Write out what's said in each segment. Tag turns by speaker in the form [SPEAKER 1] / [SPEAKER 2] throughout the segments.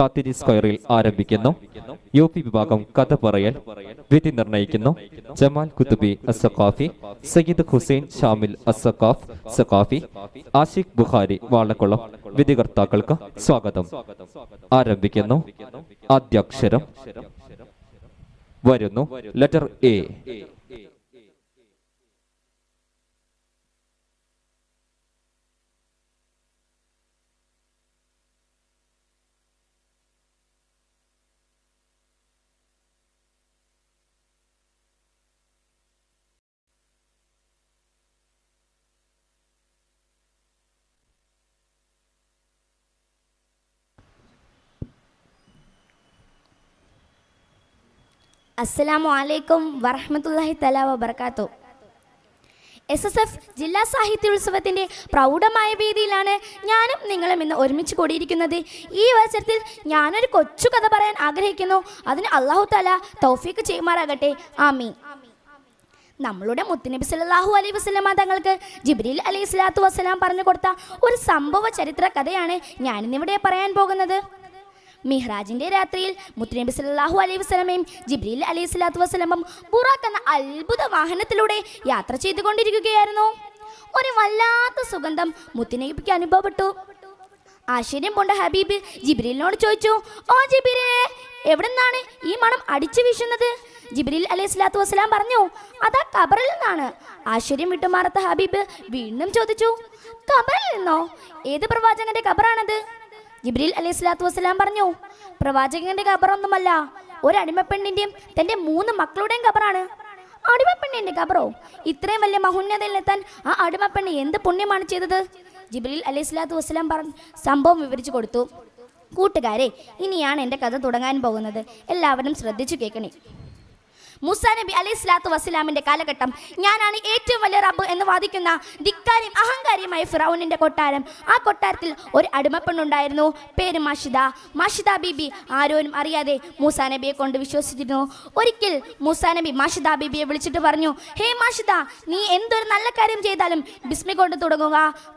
[SPEAKER 1] ചാത്തിരി സ്ക്വയറിൽ ആരംഭിക്കുന്നു. U P വിഭാഗം കഥ പറയൽ വിധി നിർണയിക്കുന്നു. ജമാൽ കുത്തുബി അസഖാഫി സയ്യിദ് ഹുസൈൻ ഷാമിൽ അസഖാഫ് സഖാഫി ആഷിഖ് ബുഖാരി വാളക്കുളം വിധികർത്താക്കൾക്ക് സ്വാഗതം. ആരംഭിക്കുന്നു. ആദ്യാക്ഷരം. വരുന്നു. Letter A.
[SPEAKER 2] അസ്സലാമു അലൈക്കും വറഹ്മത്തുള്ളാഹി തല വബർക്കാത്തു എസ് എസ് എഫ് ജില്ലാ സാഹിത്യോത്സവത്തിന്റെ പ്രൗഢമായ വേദിയിലാണ് ഞാനും നിങ്ങളും ഇന്ന് ഒരുമിച്ച് കൂടിയിരിക്കുന്നത്. ഈ അവസരത്തിൽ ഞാനൊരു കൊച്ചു കഥ പറയാൻ ആഗ്രഹിക്കുന്നു. അതിന് അള്ളാഹു തല തൗഫീക്ക് ചെയ്യുമാറാകട്ടെ. ആമീൻ. നമ്മളുടെ മുത്തുനബി സല്ലല്ലാഹു അലൈഹി വസല്ലമ തങ്ങൾക്ക് ജിബ്രീൽ അലൈഹി സ്വലാത്തു വസ്സലാം പറഞ്ഞു കൊടുത്ത ഒരു സംഭവ ചരിത്ര കഥയാണ് ഞാനിന്നിവിടെ പറയാൻ പോകുന്നത്. മിഹ്റാജിന്റെ രാത്രിയിൽ മുത്തുനബി സല്ലല്ലാഹു അലൈഹി വസല്ലമയും ജിബ്രീൽ അലൈഹി സ്വലാത്തു വസ്സലാമും ബുറാഖ് എന്ന അത്ഭുത വാഹനത്തിലൂടെ യാത്ര ചെയ്തുകൊണ്ടിരിക്കുകയായിരുന്നു. ഒരു വല്ലാത്ത സുഗന്ധം മുത്തുനബിക്ക് അനുഭവപ്പെട്ടു. ആശ്ചര്യം കൊണ്ട ഹബീബ് ജിബ്രീലിനോട് ചോദിച്ചു ഓ ജിബ്രീലെ എവിടുന്നാണ് ഈ മണം അടിച്ചു വീശുന്നത്? ജിബ്രീൽ അലൈഹി സ്വലാത്തു വസ്സലാം പറഞ്ഞു അതാ കബറിൽ നിന്നാണ്. ആശ്ചര്യം വിട്ടുമാറാത്ത ഹബീബ് വീണ്ടും ചോദിച്ചു കബറിൽ നിന്നോ? ഏത് പ്രവാചകന്റെ കബറാണത് ജിബ്രീൽ അലൈഹി സ്വലാത്തു വസ്സലാം പറഞ്ഞു പ്രവാചകന്റെ ഖബറൊന്നുമല്ല ഒരു അടിമപ്പെണ്ണിന്റെയും തന്റെ മൂന്ന് മക്കളുടെയും ഖബറാണ്. അടിമപ്പെണ്ണിന്റെ ഖബറോ? ഇത്രയും വലിയ മഹുന്നതയിലെത്താൻ ആ അടിമപ്പെണ്ണ് എന്ത് പുണ്യമാണ് ചെയ്തത്? ജിബ്രീൽ അലൈഹി സ്വലാത്തു വസ്സലാം പറഞ്ഞു സംഭവം വിവരിച്ചു കൊടുത്തു. കൂട്ടുകാരെ ഇനിയാണ് എന്റെ കഥ തുടങ്ങാൻ പോകുന്നത്. എല്ലാവരും ശ്രദ്ധിച്ചു കേൾക്കണേ. മൂസ നബി അലൈഹി സ്വലാത്തു വസ്സലാമിന്റെ കാലഘട്ടം. ഞാനാണ് ഏറ്റവും വലിയ റബ്ബ് എന്ന് വാദിക്കുന്ന ധിക്കാരിയും അഹങ്കാരിയുമായ ഫിറൌനിന്റെ കൊട്ടാരം. ആ കൊട്ടാരത്തിൽ ഒരു അടിമപ്പെണ്ണുണ്ടായിരുന്നു. പേര് മഷിദ. മഷിദ ബീബി ആരോരും അറിയാതെ മൂസ നബിയെ കൊണ്ട് വിശ്വസിച്ചിരുന്നു. ഒരിക്കൽ മൂസ നബി മാഷിദ ബീബിയെ വിളിച്ചിട്ട് പറഞ്ഞു ഹേ മാഷിദ നീ എന്തൊരു നല്ല കാര്യം ചെയ്താലും ബിസ്മി കൊണ്ട് തുടങ്ങുക.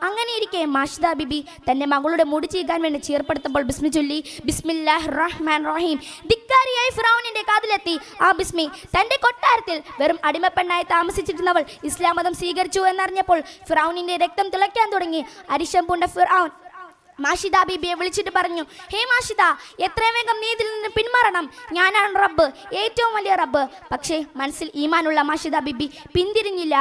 [SPEAKER 2] അങ്ങനെ ഇരിക്കെ മാഷിദ ബീബി തന്റെ മകളുടെ മുടി ചീകാൻ വേണ്ടി ചീർപ്പെടുത്തുമ്പോൾ ബിസ്മി ചൊല്ലി ബിസ്മില്ലാഹ് റഹ്മാൻ റഹീം. ധിക്കാരിയായ ഫിറൌനിന്റെ കാതിലെത്തി. ആ ബിസ്മി തന്റെ കൊട്ടാരത്തിൽ വെറും അടിമപ്പെണ്ണായി താമസിച്ചിരുന്നവൾ ഇസ്ലാം മതം സ്വീകരിച്ചു എന്നറിഞ്ഞപ്പോൾ ഫിറൌനിന്റെ രക്തം തിളയ്ക്കാൻ തുടങ്ങി. അരിശം പൂണ്ട ഫിറൌൻ മാഷിദ ബീബിയെ വിളിച്ചിട്ട് പറഞ്ഞു ഹേ മാഷിദ എത്രയും വേഗം നീ ഇതിൽ നിന്ന് പിന്മാറണം. ഞാനാണ് റബ്ബ് ഏറ്റവും വലിയ റബ്ബ്. പക്ഷേ മനസ്സിൽ ഈമാനുള്ള മാഷിദ ബിബി പിന്തിരിഞ്ഞില്ല.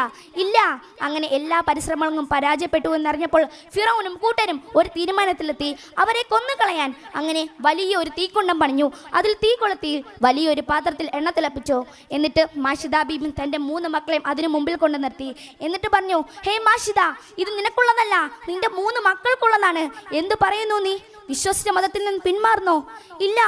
[SPEAKER 2] ഇല്ല അങ്ങനെ എല്ലാ പരിശ്രമങ്ങളും പരാജയപ്പെട്ടു എന്നറിഞ്ഞപ്പോൾ ഫിറോനും കൂട്ടരും ഒരു തീരുമാനത്തിലെത്തി. അവരെ കൊന്നുകളയാൻ അങ്ങനെ വലിയ ഒരു തീക്കുണ്ടം പണിഞ്ഞു. അതിൽ തീ കൊളുത്തി വലിയൊരു പാത്രത്തിൽ എണ്ണ തിളപ്പിച്ചു. എന്നിട്ട് മാഷിദ ബീബി തന്റെ മൂന്ന് മക്കളെയും അതിനു മുമ്പിൽ കൊണ്ടു നിർത്തി. എന്നിട്ട് പറഞ്ഞു ഹേ മാഷിദ ഇത് നിനക്കുള്ളതല്ല. നിന്റെ മൂന്ന് മക്കൾക്കുള്ളതാണ്. എന്തു പറയുന്നു നീ? വിശ്വസിച്ച മതത്തിൽ നിന്ന് പിന്മാറുന്നോ? ഇല്ല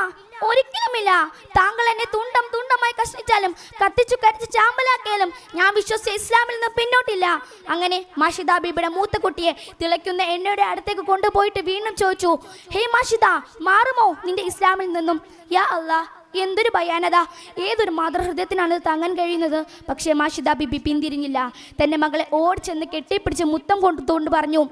[SPEAKER 2] ഒരിക്കലുമില്ല. താങ്കൾ എന്നെ തുണ്ടം തുണ്ടമായി കഷ്ണിച്ചാലും കത്തിച്ചു കരിച്ച് ചാമ്പലാക്കിയാലും ഞാൻ വിശ്വസിച്ച ഇസ്ലാമിൽ നിന്ന് പിന്നോട്ടില്ല. അങ്ങനെ മാഷിദ ബീബിയുടെ മൂത്ത കുട്ടിയെ തിളയ്ക്കുന്ന എണ്ണയുടെ അടുത്തേക്ക് കൊണ്ടുപോയിട്ട് വീണ്ടും ചോദിച്ചു ഹേ മാഷിദ മാറുമോ നിന്റെ ഇസ്ലാമിൽ നിന്നും? യാ അല്ലാ എന്തൊരു ഭയാനത. ഏതൊരു മാതൃഹൃദയത്തിനാണ് താങ്ങാൻ കഴിയുന്നത്? പക്ഷേ മാഷിദ ബിബി പിന്തിരിഞ്ഞില്ല. തന്റെ മകളെ ഓടിച്ചെന്ന് കെട്ടിപ്പിടിച്ച് മുത്തം കൊണ്ടുകൊണ്ട് പറഞ്ഞു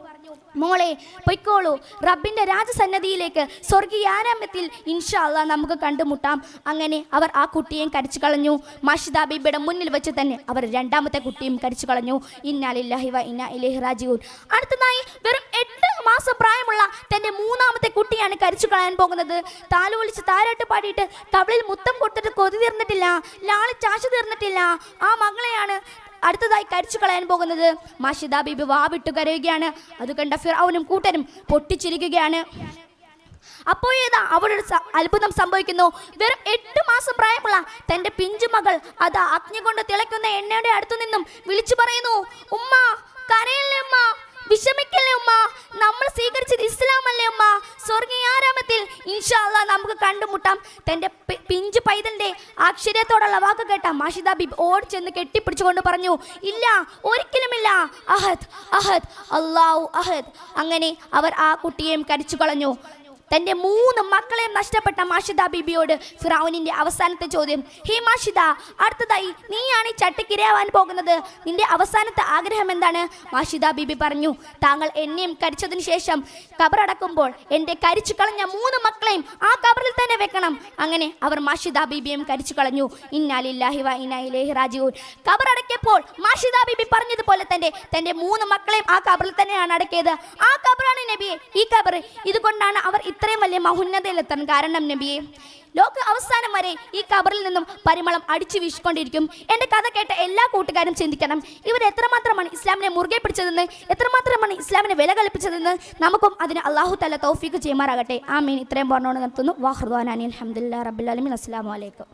[SPEAKER 2] മോളെ പൊയ്ക്കോളൂ. റബ്ബിന്റെ രാജസന്നദ്ധിയിലേക്ക് സ്വർഗീയ ആരാമ്യത്തിൽ ഇൻഷാ അള്ളാ നമുക്ക് കണ്ടുമുട്ടാം. അങ്ങനെ അവർ ആ കുട്ടിയെയും കരിച്ചു കളഞ്ഞു. മാഷിദ ബീബിയുടെ മുന്നിൽ വെച്ച് തന്നെ അവർ രണ്ടാമത്തെ കുട്ടിയും കരിച്ചു കളഞ്ഞു. ഇന്നാലില്ലാഹി വ ഇന്നാ ഇലൈഹി റാജിഊൻ. അടുത്തതായി വെറും എട്ട് മാസം പ്രായമുള്ള തന്റെ മൂന്നാമത്തെ കുട്ടിയാണ് കരിച്ചു കളയാൻ പോകുന്നത്. താലു വിളിച്ച് താരാട്ട് പാടിയിട്ട് കവളിൽ മുത്തം കൊടുത്തിട്ട് കൊതി തീർന്നിട്ടില്ല. ലാളി ചാശ തീർന്നിട്ടില്ല. ആ മകളെയാണ് അടുത്തതായി കരിച്ചു കളയാൻ പോകുന്നത് മാഷിദ ബീബി വാവിട്ട് കരയുകയാണ്. അത് കണ്ട ഫിറാവുനും കൂട്ടരും പൊട്ടിച്ചിരിക്കുകയാണ്. അപ്പോഴേതാ അവിടെ ഒരു അത്ഭുതം സംഭവിക്കുന്നു? വെറും എട്ട് മാസം പ്രായമുള്ള തന്റെ പിഞ്ചു മകൾ അതാ അഗ്നി കൊണ്ട് തിളയ്ക്കുന്ന എണ്ണയുടെ അടുത്തു നിന്നും വിളിച്ചു പറയുന്നു ഉമ്മ കരയല്ലേ ഉമ്മ? വിഷമിക്കല്ലേ ഉമ്മ? നമ്മൾ സ്വീകരിച്ചത് ഇസ്ലാം അല്ലേ ഉമ്മ? സ്വർഗീയാരാമത്തിൽ ഇൻഷാ അല്ലാ നമുക്ക് കണ്ടുമുട്ടാം. തന്റെ ആശ്ചര്യത്തോടുള്ള വാക്ക് കേട്ട മാഷിദ ബിബ് ഓടി ചെന്ന് കെട്ടിപ്പിടിച്ചുകൊണ്ട് പറഞ്ഞു ഇല്ല ഒരിക്കലുമില്ല. അഹദ് അഹദ് അള്ളാഹു അഹദ്. അങ്ങനെ അവർ ആ കുട്ടിയെയും കരിച്ചു കളഞ്ഞു. തന്റെ മൂന്ന് മക്കളെയും നഷ്ടപ്പെട്ട മാഷിദ ബിബിയോട് ഫിറൌനിന്റെ അവസാനത്തെ ചോദ്യം ഹേ മാഷിദ അടുത്തതായി നീയാണ് ഈ ചട്ടിക്കിരയാവാൻ പോകുന്നത്? നിന്റെ അവസാനത്തെ ആഗ്രഹം എന്താണ്? മാഷിദ ബിബി പറഞ്ഞു താങ്കൾ എന്നെയും കരിച്ചതിന് ശേഷം കബറടക്കുമ്പോൾ എന്റെ കരിച്ചു കളഞ്ഞ മൂന്ന് മക്കളെയും ആ കബറിൽ തന്നെ വെക്കണം. അങ്ങനെ അവർ മാഷിദ ബിബിയും കരിച്ചു കളഞ്ഞു. ഇന്നാലില്ലാഹി വ ഇന്നാ ഇലൈഹി റാജിഊൻ കബറടക്കിയപ്പോൾ മാഷിദ ബീബി പറഞ്ഞതുപോലെ തന്നെ തന്റെ മൂന്ന് മക്കളെയും ആ കബറിൽ തന്നെയാണ് അടക്കിയത്. ആ കബറാണ് നബിയെ ഈ കബർ ഇതുകൊണ്ടാണ് അവർ ഇത്രയും വലിയ മഹുന്നതയിലെത്താൻ കാരണം നബിയെ ലോക അവസാനം വരെ ഈ കബറിൽ നിന്നും പരിമളം അടിച്ചു വീശിക്കൊണ്ടിരിക്കും. എന്റെ കഥ കേട്ട എല്ലാ കൂട്ടുകാരും ചിന്തിക്കണം. ഇവർ എത്രമാത്രമാണ് ഇസ്ലാമിനെ മുറുകെ പിടിച്ചതെന്ന് എത്രമാത്രമാണ് ഇസ്ലാമിനെ വില കൽപ്പിച്ചതെന്ന് നമുക്കും അതിന് അള്ളാഹു തല തൗഫീക്ക് ചെയ്യുമാറാകട്ടെ. ആ മീൻ ഇത്രയും പറഞ്ഞുകൊണ്ട് നിർത്തുന്നു. വാഹൃദാനി അലഹമുല്ലാ റബ്ബുലാലമീൻ അസ്സാം വലൈക്കും